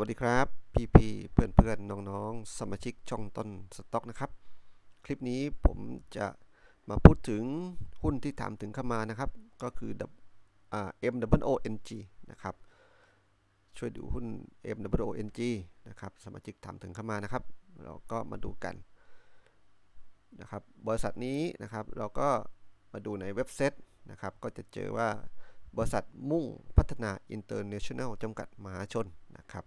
วัสดีครับพี่พีเพื่อนเพื่อนๆน้องๆ สมาชิกช่องต้นสต็อกนะครับ คลิปนี้ผมจะมาพูดถึงหุ้นที่ถามถึงเข้ามานะครับ ก็คือ M W O N G นะครับ ช่วยดูหุ้น M W O N G นะครับ สมาชิกถามถึงเข้ามานะครับ เราก็มาดูกันนะครับ บริษัทนี้นะครับเราก็มาดูในเว็บไซต์นะครับ ก็จะเจอว่าบริษัทมุ่งพัฒนา International จำกัดมหาชนนะครับ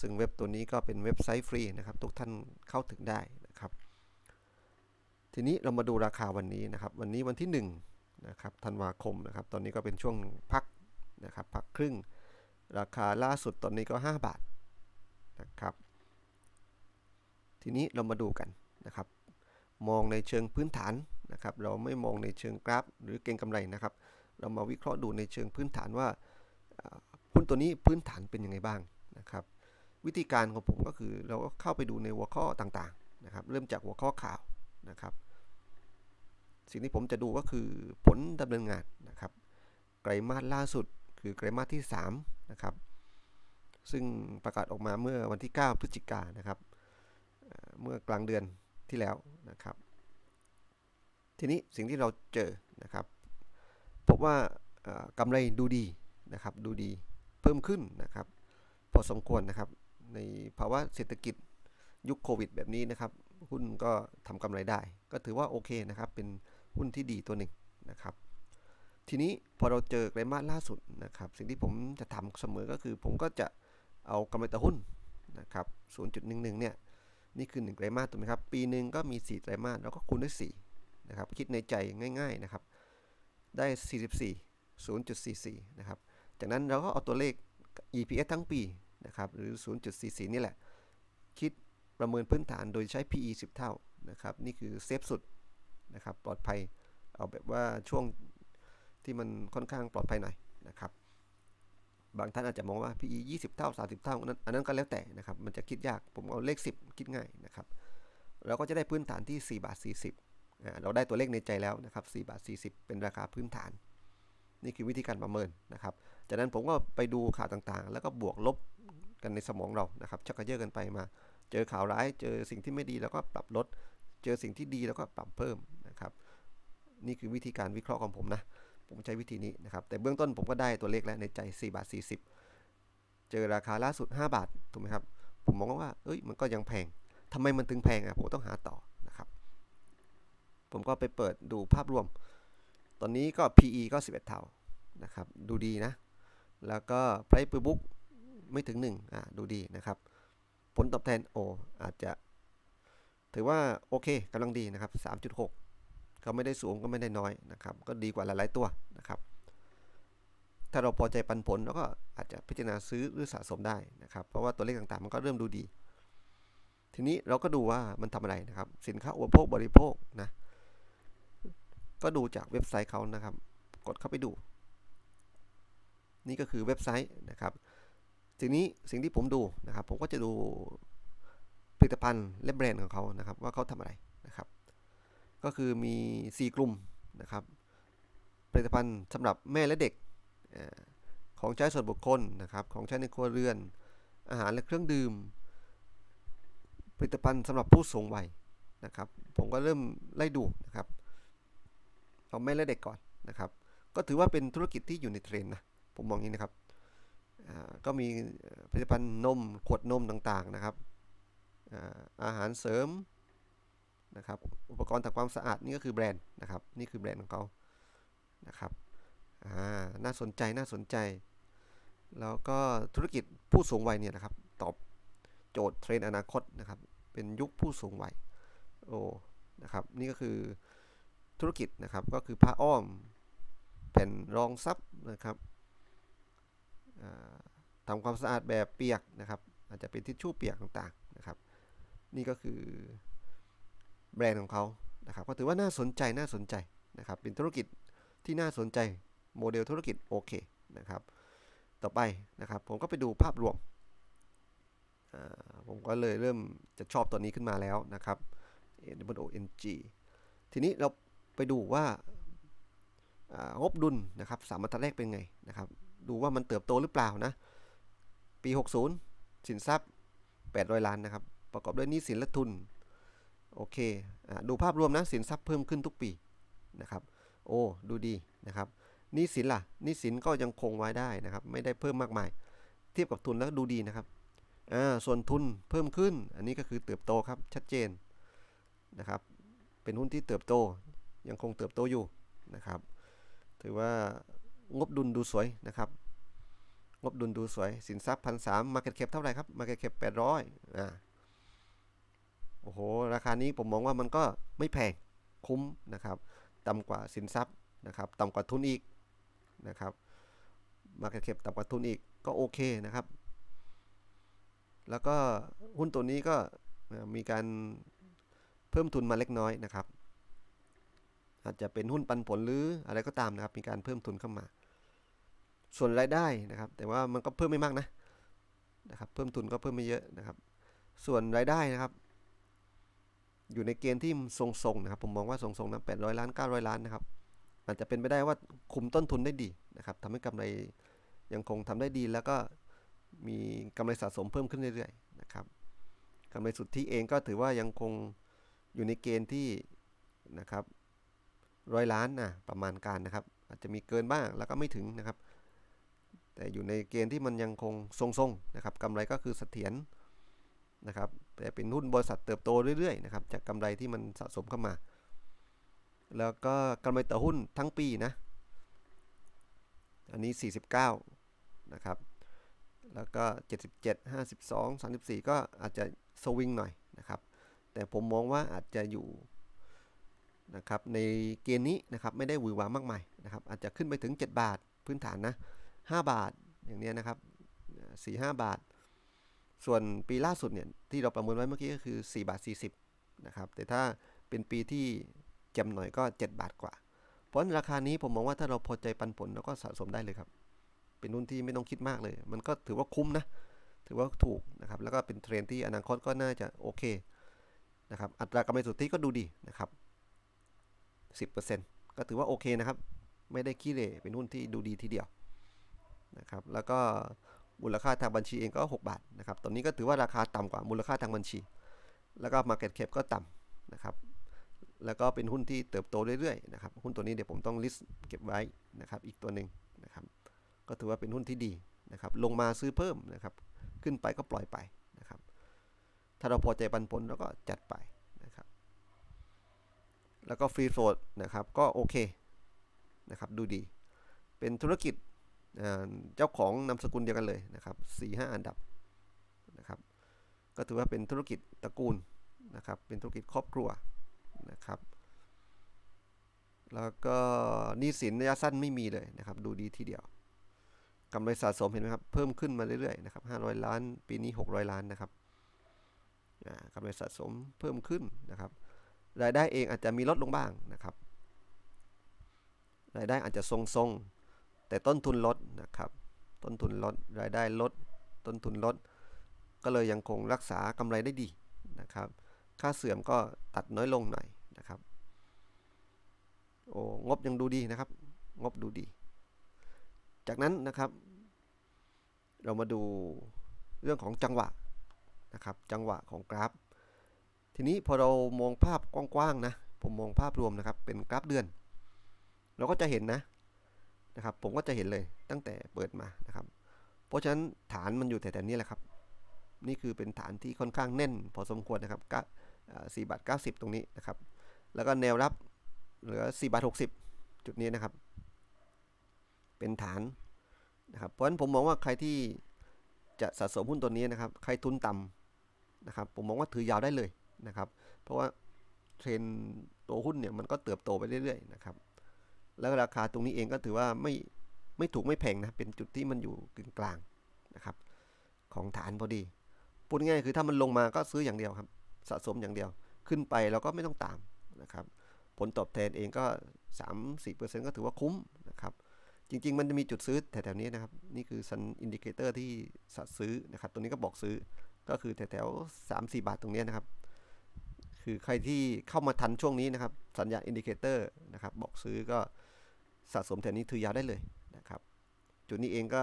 ซึ่งเว็บตัวนี้ก็เป็นเว็บไซต์ฟรีนะครับ ทุกท่านเข้าถึงได้นะครับ ทีนี้เรามาดูราคาวันนี้นะครับ วันนี้วันที่1นะครับธันวาคมนะครับ ตอนนี้ก็เป็นช่วงพักนะครับพักครึ่ง ราคาล่าสุดตอนนี้ก็ 5 บาทนะครับ ทีนี้เรามาดูกันนะครับ มองในเชิงพื้นฐานนะครับ เราไม่มองในเชิงกราฟ หรือเก็งกำไรนะครับ เรามาวิเคราะห์ดูในเชิงพื้นฐานว่าหุ้นตัวนี้พื้นฐานเป็นยังไงบ้างนะครับ วิธีการของผมก็คือเราก็เข้าไปดูในหัวข้อต่างๆนะครับ เริ่มจากหัวข้อข่าวนะครับ สิ่งที่ผมจะดูก็คือผลดำเนินงานนะครับ ไตรมาสล่าสุดคือไตรมาสที่3นะครับซึ่งประกาศออกมาเมื่อวันที่ 9 พฤศจิกายนนะครับ เมื่อกลางเดือนที่แล้วนะครับ ทีนี้สิ่งที่เราเจอนะครับ พบว่ากำไรดูดีนะครับ ดูดีเพิ่มขึ้นนะครับ พอสมควรนะครับ ในภาวะเศรษฐกิจยุคโควิดแบบนี้นะครับ หุ้นก็ทำกำไรได้ ก็ถือว่าโอเคนะครับ เป็นหุ้นที่ดีตัวหนึ่งนะครับ ทีนี้พอเราเจอไตรมาสล่าสุดนะครับ สิ่งที่ผมจะทำเสมอก็คือ ผมก็จะเอากำไรต่อหุ้นนะครับ 0.11 เนี่ย นี่คือ 1 ไตรมาสถูกไหมครับ ปีหนึ่งก็มี 4 ไตรมาส แล้วก็คูณด้วย4นะครับ คิดในใจง่าย ๆนะครับ ได้ 44 0.44 นะครับ จากนั้นเราก็เอาตัวเลข EPS ทั้งปี นะครับหรือ 0.44 นี่แหละ คิดประเมินพื้นฐานโดยใช้ PE 10 เท่านะครับนี่คือเซฟสุดนะครับปลอดภัยเอาแบบว่าช่วงที่มันค่อนข้างปลอดภัยหน่อยนะครับบางท่านอาจจะมองว่า PE 20 เท่า 30 เท่าอันนั้นก็แล้วแต่นะครับมันจะคิดยากผมเอาเลข 10 คิดง่ายนะครับเราก็จะได้พื้นฐานที่ 4 บาท 40 เราได้ตัวเลขในใจแล้วนะครับ4บาท 40 เป็นราคาพื้นฐาน นี่คือวิธีการประเมินนะครับ จากนั้นผมก็ไปดูข่าวต่างๆ แล้วก็บวกลบ กันในสมองเรานะครับชักกระเยอะกันไปมา เจอข่าวร้ายเจอสิ่งที่ไม่ดีแล้วก็ปรับลด เจอสิ่งที่ดีแล้วก็ปรับเพิ่มนะครับ นี่คือวิธีการวิเคราะห์ของผมนะ ผมใช้วิธีนี้นะครับ แต่เบื้องต้นผมก็ได้ตัวเลขแล้วในใจ 4 บาท 40 เจอราคาล่าสุด 5 บาทถูกไหมครับ ผมมองว่าเอ้ยมันก็ยังแพงทำไมมันถึงแพงอะผมต้องหาต่อนะครับ ผมก็ไปเปิดดูภาพรวม ตอนนี้ก็ PE ก็ 11 เท่านะครับ ดูดีนะ แล้วก็ Price per book ไม่ถึง1อ่าดูดีนะครับ ผลตอบแทนโออาจจะ ถือว่าโอเคกำลังดีนะครับ 3.6 ก็ไม่ได้สูงก็ไม่ได้น้อยนะครับ ก็ดีกว่าหลาย ๆ ตัวนะครับ ถ้าเราพอใจปันผลเราก็อาจจะพิจารณาซื้อหรือสะสมได้นะครับ เพราะว่าตัวเลขต่างๆ มันก็เริ่มดูดี ทีนี้เราก็ดูว่ามันทำอะไรนะครับ สินค้าอุปโภคบริโภคนะ ก็ดูจากเว็บไซต์เขานะครับ กดเข้าไปดู นี่ก็คือเว็บไซต์นะครับ ทีนี้สิ่งที่ผมดูนะครับ ผมก็จะดูผลิตภัณฑ์และแบรนด์ของเขานะครับ ว่าเขาทำอะไรนะครับ ก็คือมี 4 กลุ่มนะครับ ผลิตภัณฑ์สำหรับแม่และเด็กของใช้ส่วนบุคคลนะครับ ของใช้ในครัวเรือน อาหารและเครื่องดื่ม ผลิตภัณฑ์สำหรับผู้สูงวัยนะครับ ผมก็เริ่มไล่ดูนะครับเอาแม่และเด็กก่อนนะครับ ก็ถือว่าเป็นธุรกิจที่อยู่ในเทรนนะ ผมมองอย่างนี้นะครับ ก็มีผลิตภัณฑ์นมขวดนมต่างๆนะครับอาหารเสริมนะครับอุปกรณ์ทำความสะอาดนี่ก็คือแบรนด์นะครับนี่คือแบรนด์ของเขานะครับน่าสนใจน่าสนใจ แล้วก็ธุรกิจผู้สูงวัยเนี่ยนะครับตอบโจทย์เทรนอนาคตนะครับเป็นยุคผู้สูงวัยโอ้นะครับนี่ก็คือธุรกิจนะครับก็คือผ้าอ้อมแผ่นรองซับนะครับ ทำความสะอาดแบบเปียกนะครับ อาจจะเป็นทิชชู่เปียกต่างๆนะครับ นี่ก็คือแบรนด์ของเขานะครับก็ถือว่าน่าสนใจน่าสนใจนะครับ เป็นธุรกิจที่น่าสนใจโมเดลธุรกิจโอเคนะครับ ต่อไปนะครับ ผมก็ไปดูภาพรวม ผมก็เลยเริ่มจะชอบตัวนี้ขึ้นมาแล้วนะครับ O N G ทีนี้เราไปดูว่างบดุลนะครับสามบรรทัดแรกเป็นไงนะครับ ดูว่ามันเติบโตหรือเปล่านะ ปี 60 สินทรัพย์ 800 ล้านนะครับ ประกอบด้วยหนี้สินและทุน โอเคอดูภาพรวมนะ สินทรัพย์เพิ่มขึ้นทุกปีนะครับ โอ้ ดูดีนะครับ หนี้สินล่ะ หนี้สินก็ยังคงไว้ได้นะครับ ไม่ได้เพิ่มมากมาย เทียบกับทุนแล้วดูดีนะครับ อ่า ส่วนทุนเพิ่มขึ้น อันนี้ก็คือเติบโตครับ ชัดเจนนะครับ เป็นหุ้นที่เติบโต ยังคงเติบโตอยู่นะครับ ถือว่างบดุลดูสวยนะครับ งบดุลดูสวย สินทรัพย์พันสามมาเก็ตแคปเท่าไหร่ครับมาเก็ตแคปแปดร้อยอ่าโอ้โห ราคานี้ผมมองว่ามันก็ไม่แพงคุ้มนะครับต่ำกว่าสินทรัพย์นะครับต่ำกว่าทุนอีกนะครับมาเก็ตแคปต่ำกว่าทุนอีกก็โอเคนะครับ แล้วก็หุ้นตัวนี้ก็มีการเพิ่มทุนมาเล็กน้อยนะครับ อาจจะเป็นหุ้นปันผลหรืออะไรก็ตามนะครับ มีการเพิ่มทุนเข้ามา ส่วนรายได้นะครับ แต่ว่ามันก็เพิ่มไม่มากนะนะครับ เพิ่มทุนก็เพิ่มไม่เยอะนะครับ ส่วนรายได้นะครับ อยู่ในเกณฑ์ที่ทรงๆนะครับ ผมมองว่าทรงๆนะ800ล้าน900ล้านนะครับ อาจจะเป็นไปได้ว่าคุมต้นทุนได้ดีนะครับทำให้กำไรยังคงทำได้ดีแล้วก็มีกำไรสะสมเพิ่มขึ้นเรื่อยๆนะครับกำไรสุทธิเองก็ถือว่ายังคงอยู่ในเกณฑ์ที่นะครับร้อยล้านนะประมาณการนะครับ อาจจะมีเกินบ้างแล้วก็ไม่ถึงนะครับ แต่อยู่ในเกณฑ์ที่มันยังคงทรงๆนะครับกำไรก็คือเสถียรนะครับแต่เป็นหุ้นบริษัทเติบโตเรื่อยๆนะครับจากกำไรที่มันสะสมเข้ามา แล้วก็กำไรต่อหุ้นทั้งปีนะอันนี้ 49นะครับแล้วก็ 77 52 34 ก็อาจจะสวิงหน่อยนะครับแต่ผมมองว่าอาจจะอยู่นะครับในเกณฑ์นี้นะครับไม่ได้หวือหวามากมายนะครับอาจจะขึ้นไปถึง 7 บาทพื้นฐานนะ 5 บาทอย่างนี้นะครับ4-5บาท ส่วนปีล่าสุดเนี่ยที่เราประเมินไว้เมื่อกี้ก็คือ 4 บาท 40นะครับแต่ถ้าเป็นปีที่แจมหน่อยก็ 7 บาทกว่า เพราะราคานี้ผมมองว่าถ้าเราพอใจปันผลเราก็สะสมได้เลยครับ เป็นหุ้นที่ไม่ต้องคิดมากเลย มันก็ถือว่าคุ้มนะ ถือว่าถูกนะครับแล้วก็เป็นเทรนที่อนาคตก็น่าจะโอเคนะครับอัตรากำไรสุทธิก็ดูดีนะครับ10%ก็ถือว่าโอเคนะครับ ไม่ได้ขี้เหร่เป็นหุ้นที่ดูดีทีเดียว นะครับ แล้วก็มูลค่าทางบัญชีเองก็ 6 บาทนะครับ ตอนนี้ก็ถือว่าราคาต่ำกว่ามูลค่าทางบัญชี แล้วก็ Market Cap ก็ต่ำนะครับ แล้วก็เป็นหุ้นที่เติบโตเรื่อยๆนะครับ หุ้นตัวนี้เดี๋ยวผมต้องลิสต์เก็บไว้นะครับ อีกตัวหนึ่งนะครับ ก็ถือว่าเป็นหุ้นที่ดีนะครับ ลงมาซื้อเพิ่มนะครับ ขึ้นไปก็ปล่อยไปนะครับ ถ้าเราพอใจปันผลเราก็จัดไปนะครับ แล้วก็ฟรีโฟลดนะครับ ก็โอเคนะครับ ดูดี เป็นธุรกิจ เจ้าของนามสกุลเดียวกันเลยนะครับสี่ห้าอันดับนะครับ ก็ถือว่าเป็นธุรกิจตระกูลนะครับ เป็นธุรกิจครอบครัวนะครับ แล้วก็หนี้สินระยะสั้นไม่มีเลยนะครับ ดูดีทีเดียวกำไรสะสมเห็นไหมครับ เพิ่มขึ้นมาเรื่อยๆนะครับ500 ล้าน ปีนี้ 600 ล้านนะครับกำไรสะสมเพิ่มขึ้นนะครับ รายได้เองอาจจะมีลดลงบ้างนะครับ รายได้อาจจะทรงๆ แต่ต้นทุนลดนะครับ ต้นทุนลดรายได้ลด ต้นทุนลด ก็เลยยังคงรักษากำไรได้ดีนะครับ ค่าเสื่อมก็ตัดน้อยลงหน่อยนะครับ โอ้งบยังดูดีนะครับ งบดูดี จากนั้นนะครับ เรามาดูเรื่องของจังหวะนะครับ จังหวะของกราฟ ทีนี้พอเรามองภาพกว้างๆนะ ผมมองภาพรวมนะครับ เป็นกราฟเดือน เราก็จะเห็นนะ นะครับ ผมก็จะเห็นเลยตั้งแต่เปิดมานะครับ เพราะฉะนั้นฐานมันอยู่แถวๆนี้แหละครับ นี่คือเป็นฐานที่ค่อนข้างแน่น พอสมควรนะครับ4บาท90ตรงนี้นะครับ แล้วก็แนวรับเหลือ4บาท60จุดนี้นะครับ เป็นฐานนะครับ เพราะฉะนั้นผมมองว่าใครที่จะสะสมหุ้นตัวนี้นะครับ ใครทุนต่ำนะครับ ผมมองว่าถือยาวได้เลยนะครับ เพราะว่าเทรนตัวหุ้นเนี่ยมันก็เติบโตไปเรื่อยๆนะครับ แล้วราคาตรงนี้เองก็ถือว่าไม่ไม่ถูกไม่แพงนะ เป็นจุดที่มันอยู่กึ่งกลางนะครับ ของฐานพอดีพูดง่ายคือถ้ามันลงมาก็ซื้ออย่างเดียวครับ สะสมอย่างเดียว ขึ้นไปเราก็ไม่ต้องตามนะครับ ผลตอบแทนเองก็ 3-4%ก็ถือว่าคุ้มนะครับ จริง ๆ มันจะมีจุดซื้อแถวๆนี้นะครับ นี่คือสัญอินดิเคเตอร์ที่สัดซื้อนะครับ ตัวนี้ก็บอกซื้อ ก็คือแถวๆ3-4บาทตรงนี้นะครับ คือใครที่เข้ามาทันช่วงนี้นะครับ สัญญาณอินดิเคเตอร์นะครับ บอกซื้อก็ สะสมแถวนี้ถือยาวได้เลยนะครับ จุดนี้เองก็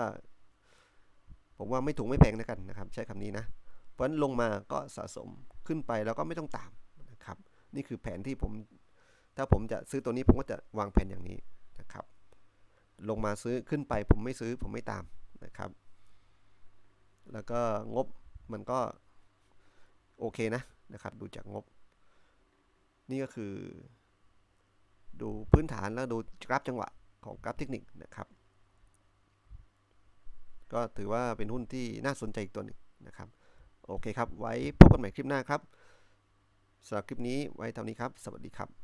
ผผมว่าไม่ถูกไม่แพงนะกันนะครับ ใช้คำนี้นะ เพราะฉะนั้นลงมาก็สะสมขึ้นไปแล้วก็ไม่ต้องตามนะครับ นี่คือแผนที่ผม ถ้าผมจะซื้อตัวนี้ผมก็จะวางแผนอย่างนี้นะครับ ลงมาซื้อขึ้นไปผมไม่ซื้อผมไม่ตามนะครับ แล้วก็งบมันก็โอเคนะนะครับ ดูจากงบ นี่ก็คือ ดูพื้นฐานแล้วดูกราฟจังหวะของกราฟเทคนิคนะครับ ก็ถือว่าเป็นหุ้นที่น่าสนใจอีกตัวหนึ่งนะครับ โอเคครับ ไว้พบกันใหม่คลิปหน้าครับสำหรับคลิปนี้ไว้เท่านี้ครับ สวัสดีครับ